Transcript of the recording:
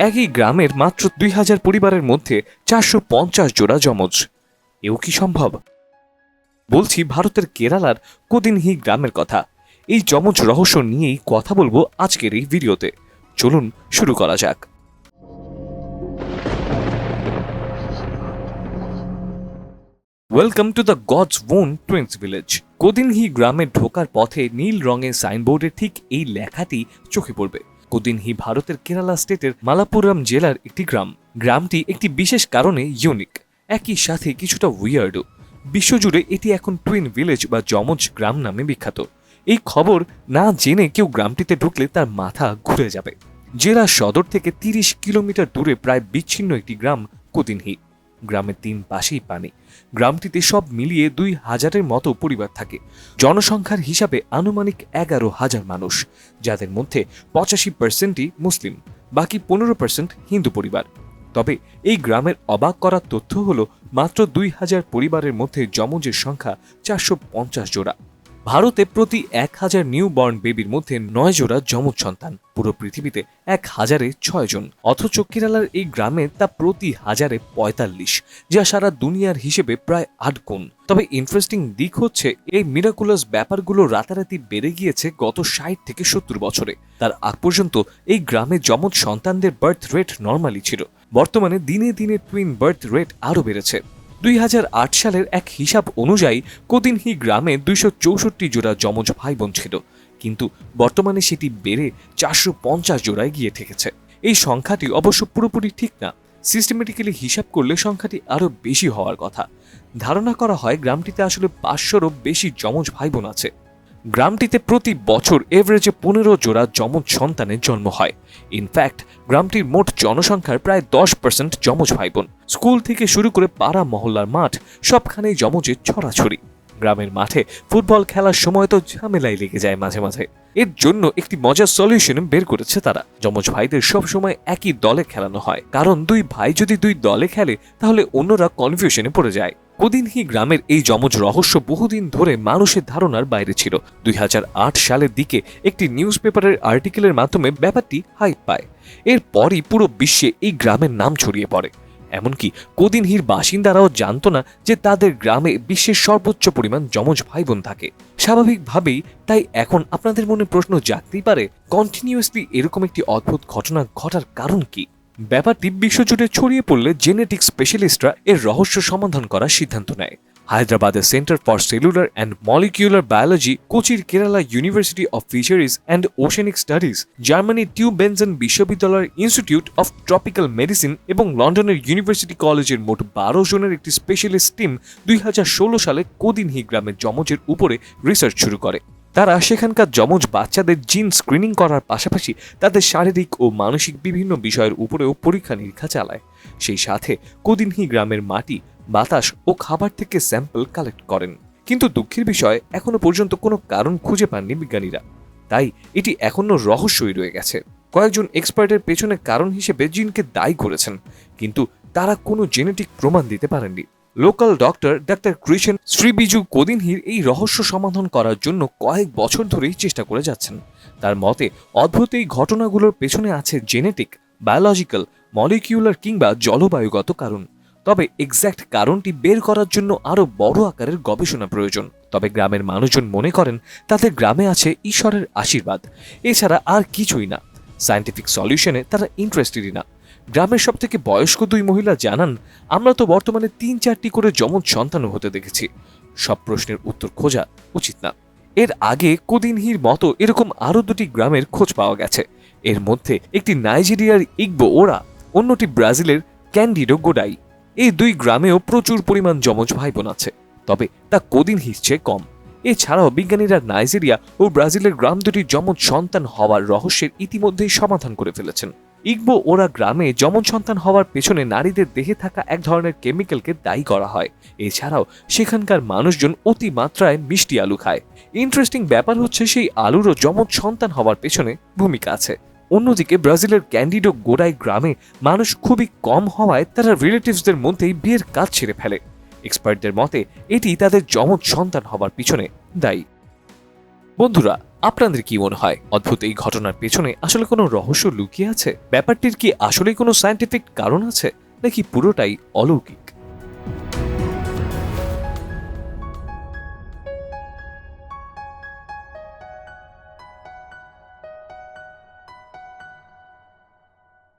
একই গ্রামের মাত্র দুই হাজার পরিবারের মধ্যে চারশো পঞ্চাশ জোড়া যমজ। এও কি সম্ভব? বলছি, ভারতের কেরালার কোদিনহি গ্রামের কথা। এই যমজ রহস্য নিয়েই কথা বলব আজকের এই ভিডিওতে। চলুন, শুরু করা যাক। Welcome to the God's own twins village Kodinhi গ্রামে ঢোকার পথে নীল রঙের সাইনবোর্ডে ঠিক এই লেখাটি চোখে পড়বে। কোদিনহি ভারতের কেরালা স্টেটের মালাপুরম জেলার একটি গ্রাম। গ্রামটি একটি বিশেষ কারণে ইউনিক একই সাথে কিছুটা উইয়ার্ডও বিশ্বজুড়ে এটি এখন টুইন ভিলেজ বা যমজ গ্রাম নামে বিখ্যাত। এই খবর না জেনে কেউ গ্রামটিতে ঢুকলে তার মাথা ঘুরে যাবে। জেলা সদর থেকে তিরিশ কিলোমিটার দূরে প্রায় বিচ্ছিন্ন একটি গ্রাম কোদিনহি গ্রামের তিন পাশেই পানি। গ্রামটিতে সব মিলিয়ে দুই হাজারের মতো পরিবার থাকে। জনসংখ্যার হিসাবে আনুমানিক এগারো হাজার মানুষ, যাদের মধ্যে পঁচাশি পার্সেন্টই মুসলিম, বাকি পনেরো পার্সেন্ট হিন্দু পরিবার। তবে এই গ্রামের অবাক করার তথ্য হলো মাত্র দুই হাজার পরিবারের মধ্যে যমজের সংখ্যা চারশো পঞ্চাশ জোড়া। ভারতে প্রতি এক হাজার নিউ বর্ন বেবির মধ্যে নয় জোড়া যমজ সন্তান। পুরো পৃথিবীতে এক হাজারে ছয় জন। অথচ কেরালার এই গ্রামে তা প্রতি হাজারে পঁয়তাল্লিশ, যা সারা দুনিয়ার হিসেবে প্রায় আট গুণ। তবে ইন্টারেস্টিং দিক হচ্ছে, এই মিরাকুলাস ব্যাপারগুলো রাতারাতি বেড়ে গিয়েছে গত ষাট থেকে সত্তর বছরে। তার আগ পর্যন্ত এই গ্রামে যমজ সন্তানদের বার্থ রেট নর্মালি ছিল। বর্তমানে দিনে দিনে টুইন বার্থ রেট আরও বেড়েছে। দুই হাজার আট সালের এক হিসাব অনুযায়ী কোদিনহি গ্রামে দুইশো চৌষট্টি জোড়া যমজ ভাই বোন ছিল। কিন্তু বর্তমানে সেটি বেড়ে চারশো পঞ্চাশ জোড়ায় গিয়ে থেকেছে। এই সংখ্যাটি অবশ্য পুরোপুরি ঠিক না। সিস্টেমেটিক্যালি হিসাব করলে সংখ্যাটি আরও বেশি হওয়ার কথা। ধারণা করা হয় গ্রামটিতে আসলে পাঁচশোরও বেশি যমজ ভাই বোন আছে। গ্রামটিতে প্রতি বছর এভারেজে পনেরো জোড়া যমজ সন্তানের জন্ম হয়। ইনফ্যাক্ট গ্রামটির মোট জনসংখ্যার প্রায় দশ পার্সেন্ট যমজ ভাই বোন স্কুল থেকে শুরু করে পাড়া মহল্লার মাঠ, সবখানেই যমজের ছড়াছড়ি। গ্রামের মাঠে ফুটবল খেলার সময় তো ঝামেলাই লেগে যায় মাঝে মাঝে। এর জন্য একটি মজার সলিউশন বের করেছে তারা। যমজ ভাইদের সব সময় একই দলে খেলানো হয়। কারণ দুই ভাই যদি দুই দলে খেলে, তাহলে অন্যরা কনফিউশনে পড়ে যায়। কোদিনহি গ্রামের এই যমজ রহস্য বহুদিন ধরে মানুষের ধারণার বাইরে ছিল। দুই হাজার আট সালের দিকে একটি নিউজ পেপারের আর্টিকেলের মাধ্যমে ব্যাপারটি হাইপ পায়। এরপরই পুরো বিশ্বে এই গ্রামের নাম ছড়িয়ে পড়ে। এমনকি কোদিনহির বাসিন্দারাও জানত না যে তাদের গ্রামে বিশ্বের সর্বোচ্চ পরিমাণ যমজ ভাই বোন থাকে। স্বাভাবিকভাবেই তাই এখন আপনাদের মনে প্রশ্ন জাগতেই পারে কন্টিনিউয়াসলি এরকম একটি অদ্ভুত ঘটনা ঘটার কারণ কি? ব্যাপারটি বিশ্বজুড়ে ছড়িয়ে পড়লে জেনেটিক স্পেশালিস্টরা এর রহস্য সমাধান করার সিদ্ধান্ত নেয়। হায়দ্রাবাদের centre for cellular and molecular biology, কোচির Kerala university of fisheries and oceanic studies, জার্মানির টিউ বেনজেন বিশ্ববিদ্যালয়ের ইনস্টিটিউট অফ ট্রপিক্যাল মেডিসিন এবং লন্ডনের ইউনিভার্সিটি কলেজের মোট বারো জনের একটি স্পেশালিস্ট টিম দুই হাজার ষোলো সালে কোদিনহি গ্রামের যমজের উপরে রিসার্চ শুরু করে। তারা সেখানকার যমজ বাচ্চাদের জিন স্ক্রিনিং করার পাশাপাশি তাদের শারীরিক ও মানসিক বিভিন্ন বিষয়ের উপরেও পরীক্ষা নিরীক্ষা চালায়। সেই সাথে কোদিনহি গ্রামের মাটি, বাতাস ও খাবার থেকে স্যাম্পল কালেক্ট করেন। কিন্তু দুঃখের বিষয়, এখনও পর্যন্ত কোনো কারণ খুঁজে পাননি বিজ্ঞানীরা। তাই এটি এখনও রহস্যই রয়ে গেছে। কয়েকজন এক্সপার্টের পেছনে কারণ হিসেবে জিনকে দায়ী করেছেন, কিন্তু তারা কোনো জেনেটিক প্রমাণ দিতে পারেননি। Local doctor doctor Krishan Sreebiju কোদিনহির এই রহস্য সমাধান করার জন্য কয়েক বছর ধরেই চেষ্টা করে যাচ্ছেন। তার মতে, অদ্ভুত এই ঘটনাগুলোর পেছনে আছে জেনেটিক বায়োলজিক্যাল মলিকিউলার কিংবা জলবায়ুগত কারণ। তবে এক্স্যাক্ট কারণটি বের করার জন্য আরও বড় আকারের গবেষণা প্রয়োজন। তবে গ্রামের মানুষজন মনে করেন, তাদের গ্রামে আছে ঈশ্বরের আশীর্বাদ। এছাড়া আর কিছুই না। সায়েন্টিফিক সলিউশনে তারা ইন্টারেস্টেডই না। গ্রামের সব থেকে বয়স্ক দুই মহিলা জানান, আমরা তো বর্তমানে তিন চারটি করে যমজ সন্তানও হতে দেখেছি। সব প্রশ্নের উত্তর খোঁজা উচিত না। এর আগে কোদিনহির মতো এরকম আরও দুটি গ্রামের খোঁজ পাওয়া গেছে। এর মধ্যে একটি নাইজেরিয়ার ইগবো ওরা, অন্যটি ব্রাজিলের ক্যান্ডিডো গোডাই। এই দুই গ্রামেও প্রচুর পরিমাণ যমজ ভাই বোন আছে, তবে তা কদিন হিসছে কম। এছাড়াও বিজ্ঞানীরা নাইজেরিয়া ও ব্রাজিলের গ্রাম দুটি যমজ সন্তান হওয়ার রহস্যের ইতিমধ্যেই সমাধান করে ফেলেছেন। ইগবো ওরা গ্রামে যমজ সন্তান হওয়ার পেছনে নারীদের দেহে থাকা এক ধরনের কেমিক্যালকে দায়ী করা হয়। এছাড়াও সেখানকার মানুষজন অতি মাত্রায় মিষ্টি আলু খায়। ইন্টারেস্টিং ব্যাপার হচ্ছে সেই আলুরও যমজ সন্তান হওয়ার পেছনে ভূমিকা আছে। অন্যদিকে ব্রাজিলের ক্যান্ডিডো গোডাই গ্রামে মানুষ খুবই কম হওয়ায় তারা রিলেটিভসদের মধ্যেই বিয়ের কাজ ছেড়ে ফেলে। এক্সপার্টদের মতে, এটি তাদের যমজ সন্তান হবার পিছনে দায়ী। বন্ধুরা আপনাদের কি মনে হয়? অদ্ভুত এই ঘটনার পেছনে আসলে কোনো রহস্য লুকিয়ে আছে? ব্যাপারটির কি আসলে কোনো সায়েন্টিফিক কারণ আছে? নাকি পুরোটাই অলৌকিক?